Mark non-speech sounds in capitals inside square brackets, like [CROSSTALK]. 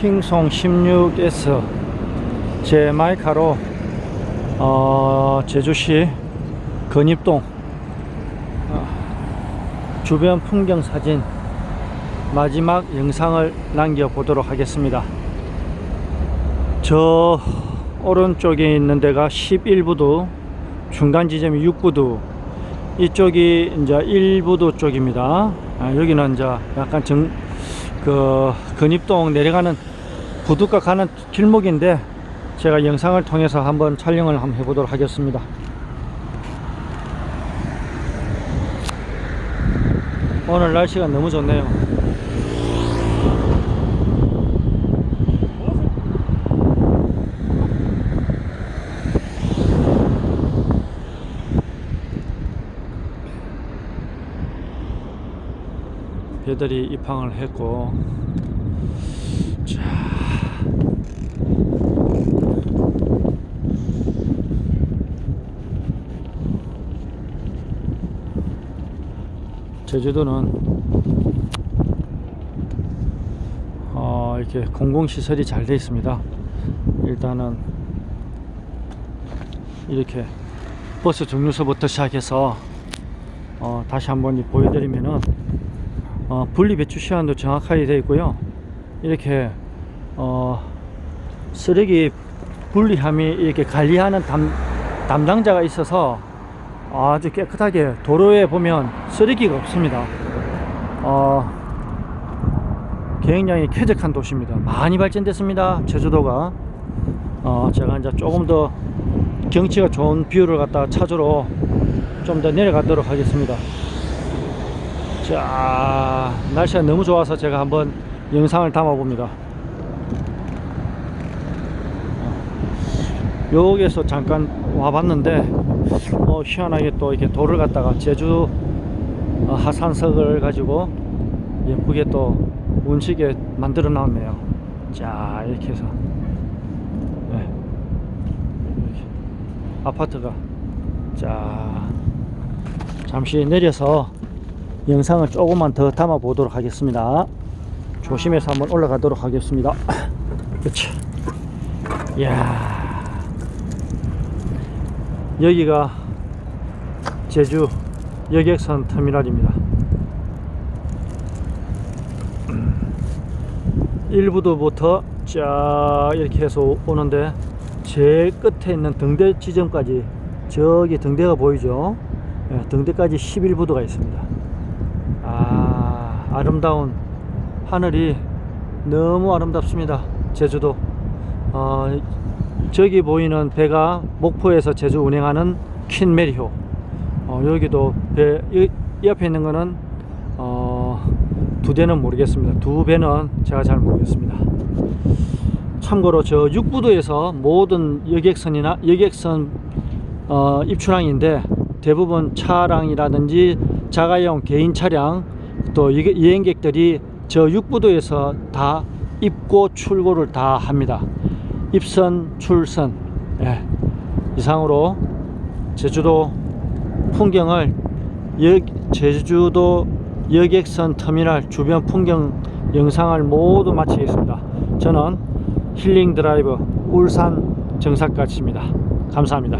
킹송 16S 제 마이카로 어, 제주시 건입동 어, 주변 풍경 사진 마지막 영상을 남겨 보도록 하겠습니다. 저 오른쪽에 있는 데가 11부두 중간 지점이 6부두 이쪽이 이제 1부두 쪽입니다. 아, 여기는 이제 약간 정, 그 근입동 내려가는 부두가 가는 길목인데 제가 영상을 통해서 한번 촬영을 한번 해보도록 하겠습니다. 오늘 날씨가 너무 좋네요. 배들이 입항을 했고 자 제주도는 어, 이렇게 공공시설이 잘 되어 있습니다. 일단은 이렇게 버스 정류소부터 시작해서 어, 다시 한번 보여드리면은 어, 분리 배출 시간도 정확하게 되어 있고요. 이렇게 어, 쓰레기 분리함이 이렇게 관리하는 담, 담당자가 있어서 아주 깨끗하게 도로에 보면 쓰레기가 없습니다. 어, 굉장히 쾌적한 도시입니다. 많이 발전됐습니다. 제주도가. 어, 제가 이제 조금 더 경치가 좋은 뷰를 갖다 찾으러 좀 더 내려가도록 하겠습니다. 자, 날씨가 너무 좋아서 제가 한번 영상을 담아 봅니다. 여기에서 잠깐 와봤는데, 어, 희한하게 또 이렇게 돌을 갖다가 제주 어, 하산석을 가지고 예쁘게 또 운치게 만들어 놨네요. 자, 이렇게 해서. 네. 이렇게. 아파트가. 자, 잠시 내려서 영상을 조금만 더 담아 보도록 하겠습니다. 조심해서 한번 올라가도록 하겠습니다. [CLEARS THROAT] 그렇죠. 이야. 여기가 제주 여객선 터미널입니다. 1부도부터 쫙 이렇게 해서 오는데 제 끝에 있는 등대 지점까지 저기 등대가 보이죠? 예, 등대까지 11부도가 있습니다. 아, 아름다운 하늘이 너무 아름답습니다. 제주도. 어, 저기 보이는 배가 목포에서 제주 운행하는 퀸메리호. 어, 여기도 배, 옆에 있는 거는 어, 두 대는 모르겠습니다. 두 배는 제가 잘 모르겠습니다. 참고로 저 육부도에서 모든 여객선이나 여객선 어, 입출항인데 대부분 차량이라든지 자가용 개인 차량 또 여- 여행객들이 저 육부도에서 다 입고 출고를 다 합니다. 입선 출선 예. 이상으로 제주도 풍경을 여, 제주도 여객선 터미널 주변 풍경 영상을 모두 마치겠습니다. 저는 힐링 드라이브 울산 정사까지입니다. 감사합니다.